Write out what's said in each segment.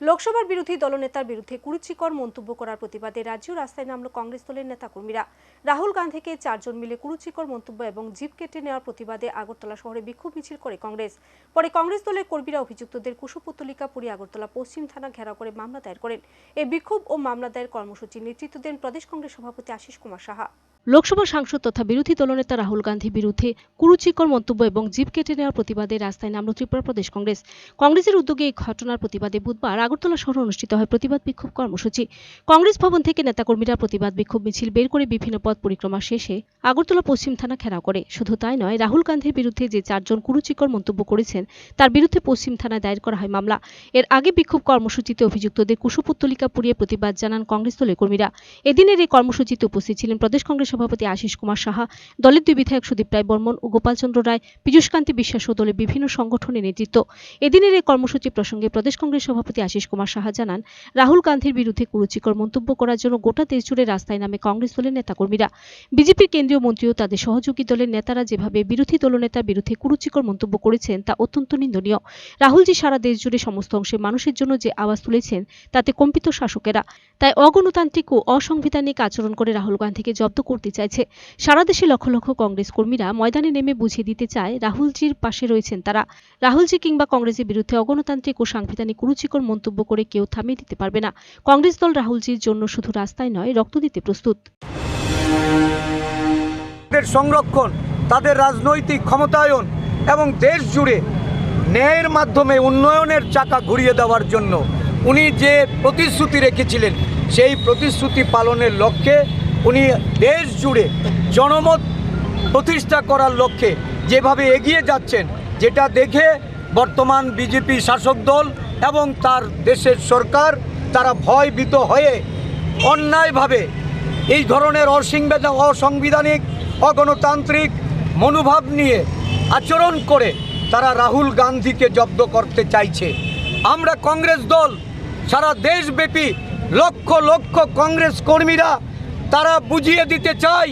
লোকসভার বিরোধী দলনেতার বিরুদ্ধে কুরুচিকর মন্তব্য করার প্রতিবাদে রাজ্য রাস্তায় নামল কংগ্রেস দলের নেতাকর্মীরা। রাহুল গান্ধীকে চারজন মিলে কুরুচিকর মন্তব্য এবং জিপ কেটে নেওয়ার প্রতিবাদে আগরতলা শহরে বিক্ষোভ মিছিল করে কংগ্রেস। পরে কংগ্রেস দলের কর্মীরা অভিযুক্তদের কুশপুতলিকা পুরী আগরতলা পশ্চিম থানা ঘেরাও করে মামলা দায়ের করেন। এই বিক্ষোভ ও মামলা দায়ের কর্মসূচির নেতৃত্ব দেন প্রদেশ কংগ্রেস সভাপতি আশিস কুমার সাহা। লোকসভা সাংসদ তথা বিরোধী দলনেতা রাহুল গান্ধীর বিরুদ্ধে কুরুচিকর মন্তব্য এবং জিপ কেটে নেওয়ার প্রতিবাদে রাস্তায় নামল ত্রিপুরা প্রদেশ কংগ্রেস। কংগ্রেসের উদ্যোগে এই ঘটনার প্রতিবাদে বুধবার আগরতলা শহরে অনুষ্ঠিত হয় প্রতিবাদ বিক্ষোভ কর্মসূচি। কংগ্রেস ভবন থেকে নেতাকর্মীরা প্রতিবাদ বিক্ষোভ মিছিল বের করে বিভিন্ন পথ পরিক্রমা শেষে আগরতলা পশ্চিম থানা ঘেরাও করে। শুধু তাই নয়, রাহুল গান্ধীর বিরুদ্ধে যে চারজন কুরুচিকর মন্তব্য করেছেন, তার বিরুদ্ধে পশ্চিম থানায় দায়ের করা হয় মামলা। এর আগে বিক্ষোভ কর্মসূচিতে অভিযুক্তদের কুশপুত্তলিকা পুড়িয়ে প্রতিবাদ জানান কংগ্রেস দলের কর্মীরা। এদিনের এই কর্মসূচিতে উপস্থিত ছিলেন প্রদেশ কংগ্রেস সভাপতি আশিস কুমার সাহা, দলের দুই বিধায়ক সুদীপ রায় বর্মন ও গোপালচন্দ্র রায় পীযূষকান্তি বিশ্বাস ও দলের বিভিন্ন সংগঠনের নেতৃত্ব। এদিনের এই কর্মসূচি প্রসঙ্গে প্রদেশ কংগ্রেস সভাপতি আশিস কুমার সাহা জানান, রাহুল গান্ধীর বিরুদ্ধে কুরুচিকর মন্তব্য করার জন্য গোটা দেশ জুড়ে রাস্তায় নামে কংগ্রেস দলের নেতাকর্মীরা। বিজেপির কেন্দ্রীয় মন্ত্রী ও তাদের সহযোগী দলের নেতারা যেভাবে বিরোধী দলনেতার বিরুদ্ধে কুরুচিকর মন্তব্য করেছেন, তা অত্যন্ত নিন্দনীয়। রাহুলজি সারা দেশ জুড়ে সমস্ত অংশের মানুষের জন্য যে আওয়াজ তুলেছেন, তাতে কম্পিত শাসকেরা। তাই অগণতান্ত্রিক ও অসাংবিধানিক আচরণ করে রাহুল গান্ধীকে জব্দ করতে চাইছে। সারা দেশে লক্ষ লক্ষ কংগ্রেস কর্মীরা ময়দানে নেমে বুঝিয়ে দিতে চায়, রাহুলজির পাশে রয়েছেন তারা। রাহুলজি কিংবা কংগ্রেসের বিরুদ্ধে অগণতান্ত্রিক ও সাংবিধানিক কুরুচিকর মন্তব্য করে কেউ থামিয়ে দিতে পারবে না। কংগ্রেস দল রাহুলজির জন্য শুধু রাস্তায় নয়, রক্ত দিতে প্রস্তুত। সংরক্ষণ, তাদের রাজনৈতিক ক্ষমতায়ন এবং দেশ জুড়ে ন্যায়ের মাধ্যমে উন্নয়নের চাকা ঘুরিয়ে দেওয়ার জন্য উনি যে প্রতিশ্রুতি রেখেছিলেন, সেই প্রতিশ্রুতি পালনের লক্ষ্যে উনি দেশ জুড়ে জনমত প্রতিষ্ঠা করার লক্ষ্যে যেভাবে এগিয়ে যাচ্ছেন, যেটা দেখে বর্তমান বিজেপি শাসক দল এবং তার দেশের সরকার, তারা ভয়ভীত হয়ে অন্যায়ভাবে এই ধরনের অসংবিধান অসাংবিধানিক, অগণতান্ত্রিক মনোভাব নিয়ে আচরণ করে তারা রাহুল গান্ধীকে জব্দ করতে চাইছে। আমরা কংগ্রেস দল, সারা দেশব্যাপী লক্ষ লক্ষ কংগ্রেস কর্মীরা তারা বুঝিয়ে দিতে চাই,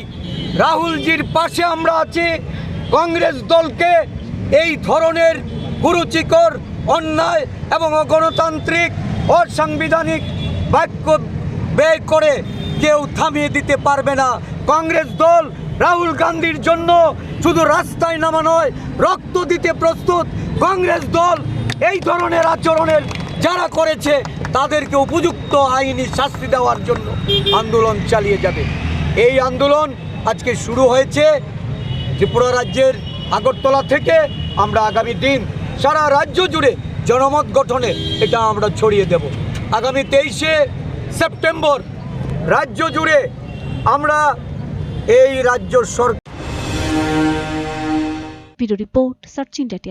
রাহুলজির পাশে আমরা আছি, কংগ্রেস দলকে এই ধরনের কুরুচিকর অন্যায় এবং অগণতান্ত্রিক, অসাংবিধানিক বাক্য ব্যয় করে কেউ থামিয়ে দিতে পারবে না। কংগ্রেস দল রাহুল গান্ধীর জন্য শুধু রাস্তায় নামা নয়, রক্ত দিতে প্রস্তুত। কংগ্রেস দল এই ধরনের আচরণের যারা করেছে তাদেরকে উপযুক্ত আইনি শাস্তি দেওয়ার জন্য আন্দোলন চালিয়ে যাবে। এই আন্দোলন আজকে শুরু হয়েছে ত্রিপুরা রাজ্যের আগরতলা থেকে। আমরা আগামী দিন সারা রাজ্য জুড়ে জনমত গঠনে এটা আমরা ছড়িয়ে দেব। আগামী তেইশে সেপ্টেম্বর রাজ্য জুড়ে আমরা এই রাজ্য সরকার রিপোর্ট, সার্চ ইন্ডিয়া